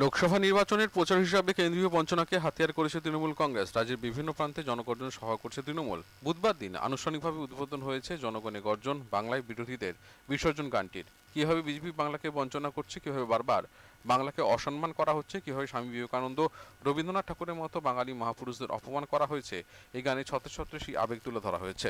লোকসভা নির্বাচনের প্রচার হিসাবে কেন্দ্রীয় বঞ্চনাকে হাতিয়ার করেছে তৃণমূল কংগ্রেস। রাজ্যের বিভিন্ন প্রান্তে জনগর্জন সহ করছে তৃণমূল। বুধবার দিন আনুষ্ঠানিকভাবে উদ্বোধন হয়েছে জনগণে গর্জন বাংলায় বিরোধীদের বিসর্জন গানটির। কীভাবে বিজেপি বাংলাকে বঞ্চনা করছে, কীভাবে বারবার বাংলাকে অসম্মান করা হচ্ছে, কীভাবে স্বামী বিবেকানন্দ, রবীন্দ্রনাথ ঠাকুরের মতো বাঙালি মহাপুরুষদের অপমান করা হয়েছে, এই গানে ছত্র ছত্র সেই আবেগ তুলে ধরা হয়েছে।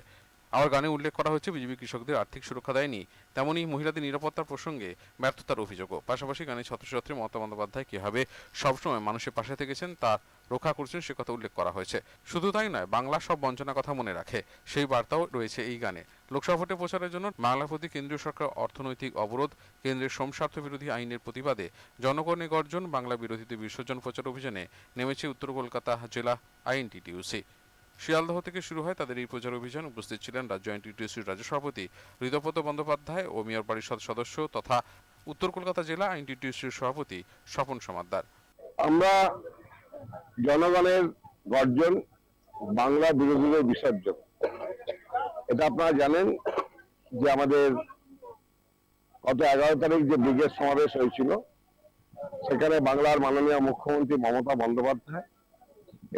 আবার গানে উল্লেখ করা হয়েছে, বিজেপি কৃষকদের আর্থিক সুরক্ষা দেয়নি, তেমনি মহিলাদের নিরাপত্তার প্রসঙ্গে ব্যর্থতার অভিযোগও। পাশাপাশি গানে ছাত্রছাত্রী মমতা বন্দ্যোপাধ্যায় কীভাবে সবসময় মানুষের পাশে থেকেছেন তা রক্ষা করছেন সে কথা উল্লেখ করা হয়েছে। শুধু তাই নয়, বাংলা সব বঞ্চনার কথা মনে রাখে, সেই বার্তাও রয়েছে এই গানে। লোকসভা ভোটে প্রচারের জন্য বাংলার প্রতি কেন্দ্রীয় সরকার অর্থনৈতিক অবরোধ, কেন্দ্রের সোমস্বার্থ বিরোধী আইনের প্রতিবাদে জনগণের গর্জন, বাংলা বিরোধীদের বিসর্জন প্রচার অভিযানে নেমেছে উত্তর কলকাতা জেলা আইএনটিটিউসি। শিয়ালদহ থেকে শুরু হয় তাদের এই প্রচার অভিযান। উপস্থিত ছিলেন রাজ্য আইনটিটিউসির রাজ্য সভাপতি হৃদপদ বন্দ্যোপাধ্যায় ও মেয়র পরিষদ সদস্য তথা উত্তর কলকাতা জেলা আইনটিটিউসির সভাপতি স্বপন সমাদ্দার। আমরা জনগণের গর্জন, বাংলা বিরোধীদের বিসর্জন। এটা আপনারা জানেন যে আমাদের গত এগারো তারিখ যে ব্রিগেড সমাবেশ হয়েছিল, সেখানে বাংলার মাননীয় মুখ্যমন্ত্রী মমতা বন্দ্যোপাধ্যায়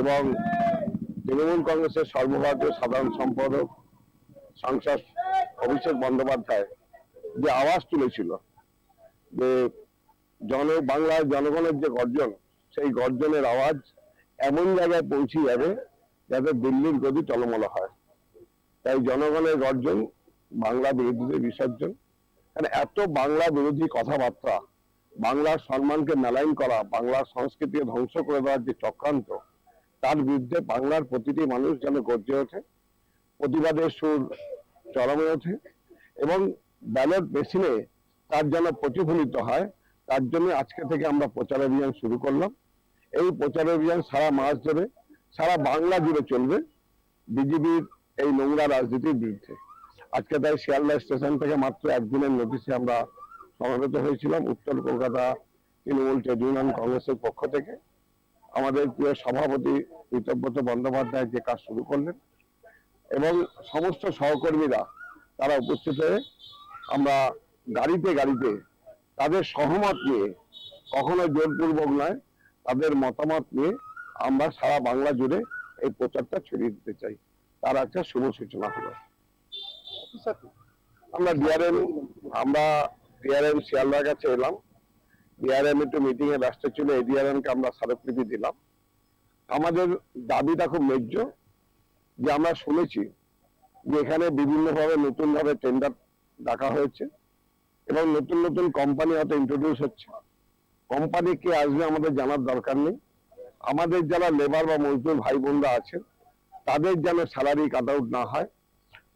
এবং তৃণমূল কংগ্রেসের সর্বভারতীয় সাধারণ সম্পাদক, সাংসদ অভিষেক বন্দ্যোপাধ্যায় যে আওয়াজ তুলেছিল যে জন, বাংলার জনগণের যে গর্জন, সেই গর্জনের আওয়াজ এমন জায়গায় পৌঁছে যাবে যাতে দিল্লির গদি টলমল হয়। তাই জনগণের গর্জন, বাংলা বিরোধীদের বিসর্জন মানে এত বাংলা বিরোধী কথাবার্তা, বাংলার সম্মানকে মেলাইন করা, বাংলার সংস্কৃতিকে ধ্বংস করে দেওয়ার যে চক্রান্ত তার বিরুদ্ধে বাংলার প্রতিটি মানুষ যেন গর্জে ওঠে প্রতিবাদের সুর চরমে ওঠে এবং ব্যালট মেশিনে তার যেন প্রতিফলিত হয়, তার জন্য আজকে থেকে আমরা প্রচার অভিযান শুরু করলাম। এই প্রচার অভিযান সারা মাস ধরে, সারা বাংলা জুড়ে চলবে বিজেপির এই নোংরা রাজনীতির বিরুদ্ধে। আজকে তাই শিয়ালদা স্টেশন থেকে মাত্র একদিনের নোটিশে আমরা সমাবেত হয়েছিলাম উত্তর কলকাতা তৃণমূল ট্রেড ইউনিয়ন কংগ্রেসের পক্ষ থেকে। আমাদের প্রিয় সভাপতি ঋতব্রত বন্দ্যোপাধ্যায় যে কাজ শুরু করলেন এবং সমস্ত সহকর্মীরা তারা উপস্থিত হয়ে আমরা গাড়িতে গাড়িতে তাদের সহমত নিয়ে, কখনো জোরপূর্বক নয়, তাদের মতামত নিয়ে আমরা সারা বাংলা জুড়ে এই প্রচারটা ছড়িয়ে দিতে চাই। তার একটা শুভ সূচনা হলো। আমরা ডিআরএম আমরা ডিআরএম শিয়ালদার কাছে এলাম। ডিআরএম একটু মিটিং এ ব্যস্ত ছিল এডিআরএম কে আমরা স্মারকলিপি দিলাম। আমাদের দাবিটা খুব ন্যায্য যে আমরা শুনেছি যে এখানে বিভিন্নভাবে নতুনভাবে টেন্ডার ডাকা হয়েছে এবং নতুন নতুন কোম্পানি হয়তো ইন্ট্রোডিউস হচ্ছে। কোম্পানি কে আসবে আমাদের জানার দরকার নেই। আমাদের যারা লেবার বা মজদুর ভাই বোনরা আছেন, তাদের যেন স্যালারি কাট আউট না হয়।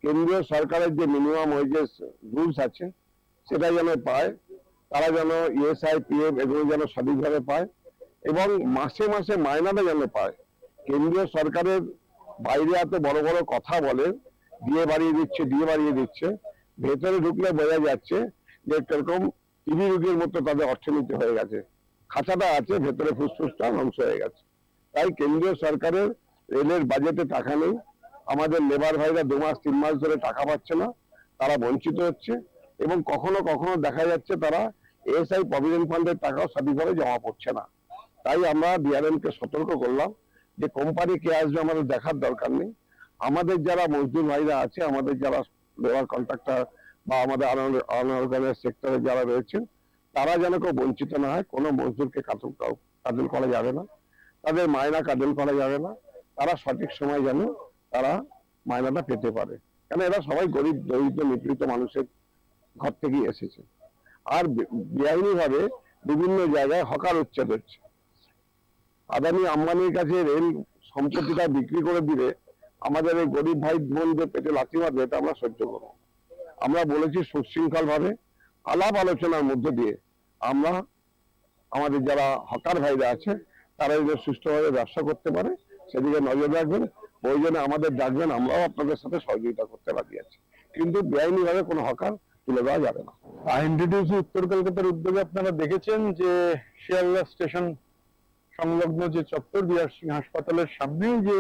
কেন্দ্রীয় সরকারের যে মিনিমাম ওয়েজেস রুলস আছে, সেটা যেন পায়, তারা যেন ইএসআই পিএফ এগুলো যেন সঠিকভাবে পায়। এবং মাসে মাসে মায়নাটা যেন পায়। কেন্দ্রীয় সরকারের বাইরে এত বড় বড় কথা বলে দিয়ে বাড়িয়ে দিচ্ছে দিয়ে বাড়িয়ে দিচ্ছে, ভেতরে ঢুকলে বোঝা যাচ্ছে যে কীরকম টিভি রুগীর মতো তাদের অর্থনীতি হয়ে গেছে। খাঁচাটা আছে, ভেতরে ফুসফুসটা ধ্বংস হয়ে গেছে। তাই কেন্দ্রীয় সরকারের রেলের বাজেটে টাকা নেই। আমাদের লেবার ভাইরা দু মাস, তিন মাস ধরে টাকা পাচ্ছে না। তারা বঞ্চিত হচ্ছে এবং কখনো কখনো দেখা যাচ্ছে তারা এএসআই প্রভিডেন্ট ফান্ডের টাকাও সঠিকভাবে জমা পড়ছে না। তাই আমরা ডিআরএম কে সতর্ক করলাম যে কোম্পানি কে আসবে আমাদের দেখার দরকার নেই। আমাদের যারা মজদুর ভাইরা আছে, আমাদের যারা লেবার কন্ট্রাক্টর বা আমাদের আনঅর্গানাইজ সেক্টরে যারা রয়েছেন, তারা যেন কেউ বঞ্চিত না হয়, কোনো মজদুরকে কাতল কাতল করা যাবে না। তাদের মায়না কাতল করা যাবে না। তারা সঠিক সময় যেন তারা মায়নাটা পেতে পারে। কেন এরা সবাই গরিব, দরিদ্র, নিপীড়িত মানুষের ঘর থেকেই এসেছে। আর বেআইনি ভাবে বিভিন্ন জায়গায় হকার উচ্ছেদ হচ্ছে। আদানি আম্বানির কাছে রেল সম্পত্তিটা বিক্রি করে দিলে আমাদের এই গরিব ভাই বোনদের পেটে লাথি মারবে, এটা আমরা সহ্য করব। আমরা বলেছি সুশৃঙ্খল ভাবে আলাপ আলোচনার মধ্য দিয়ে আমরা আমাদের যারা হকার ভাইরা আছে, তারা যেন সুষ্ঠুভাবে ব্যবসা করতে পারে। সেদিকে নজর রাখবেন। প্রয়োজনে আমাদের ডাকবেন, আমরাও আপনাদের সাথে সহযোগিতা করতে রাজি আছি। কিন্তু বেআইনি ভাবে কোনো হকার তুলে দেওয়া যাবে না। আইএনডিটিউসি উত্তর কলকাতার উদ্যোগে আপনারা দেখেছেন যে শিয়ালদা স্টেশন সংলগ্ন যে চত্বর বিহার সিং হাসপাতালের সামনেই যে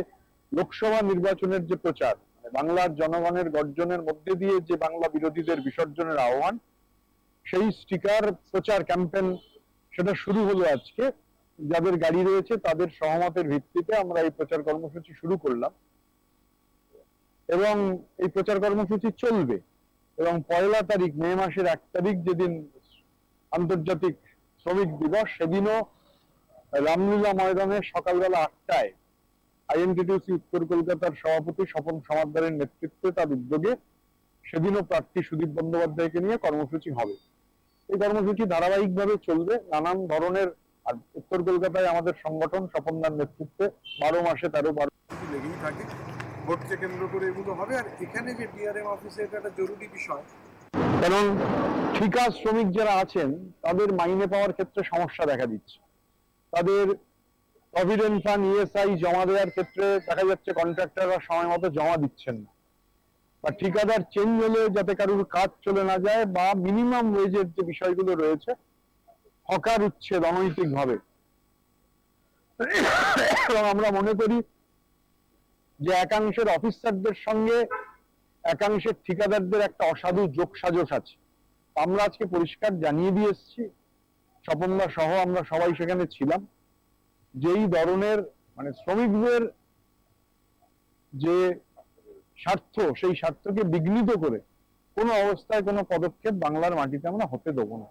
লোকসভা নির্বাচনের যে প্রচার মানে বাংলার জনগণের গর্জনের মধ্যে দিয়ে যে বাংলা বিরোধীদের বিসর্জনের আহ্বান, সেই স্টিকার প্রচার ক্যাম্পেন সেটা শুরু হলো আজকে। যাদের গাড়ি রয়েছে, তাদের সহমতের ভিত্তিতে আমরা এই প্রচার কর্মসূচি শুরু করলাম। এবং এই প্রচার কর্মসূচি চলবে। এবং পয়লা তারিখ, মে মাসের এক তারিখ যেদিন আন্তর্জাতিক শ্রমিক দিবস, সেদিনও রামলীলা ময়দানে সকালবেলা আটটায় আইএনটিটিউসি উত্তর কলকাতার সভাপতি স্বপন সমাদ্দারের নেতৃত্বে তার উদ্যোগে সেদিনও প্রার্থী সুদীপ বন্দ্যোপাধ্যায়কে নিয়ে কর্মসূচি হবে। এই কর্মসূচি ধারাবাহিকভাবে চলবে। নানান ধরনের আর উত্তর কলকাতায় আমাদের সংগঠন স্বপনদার নেতৃত্বে বারো মাসে তেরো বারো লেগেই থাকে। ভোটকে কেন্দ্র করে এগুলো হবে। আর এখানে যে ডিআরএম অফিসে এটা একটা জরুরি বিষয় কারণ ঠিকা শ্রমিক যারা আছেন তাদের মাইনে পাওয়ার ক্ষেত্রে সমস্যা দেখা দিচ্ছে। তাদের প্রভিডেন্ট ফান্ড ইএসআই জমা দেওয়ার ক্ষেত্রে দেখা যাচ্ছে কন্ট্রাক্টররা সময় মতো জমা দিচ্ছেন না। বা ঠিকাদার চেঞ্জ হলে যাতে কারোর কাজ চলে না যায় বা মিনিমাম ওয়েজের যে বিষয়গুলো রয়েছে, হকার উচ্ছেদ অনৈতিক ভাবে এবং আমরা মনে করি যে একাংশের অফিসারদের সঙ্গে একাংশের ঠিকাদারদের একটা অসাধু যোগসাজশ আছে। আমরা আজকে পরিষ্কার জানিয়ে দিয়ে এসেছি স্বপনদা সহ আমরা সবাই সেখানে ছিলাম। যেই ধরনের মানে শ্রমিকদের যে স্বার্থ, সেই স্বার্থকে বিঘ্নিত করে কোনো অবস্থায় কোনো পদক্ষেপ বাংলার মাটিতে আমরা হতে দেবো না।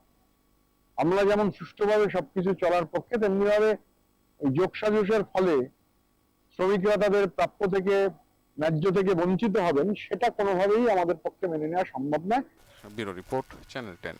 আমরা যেমন সুষ্ঠুভাবে সবকিছু চলার পক্ষে তেমনি ভাবে এই যোগসাজশের ফলে শ্রমিকরা তাদের প্রাপ্য থেকে, ন্যায্য থেকে বঞ্চিত হবেন, সেটা কোনোভাবেই আমাদের পক্ষে মেনে নেওয়া সম্ভব নয়। Bureau report, channel ten.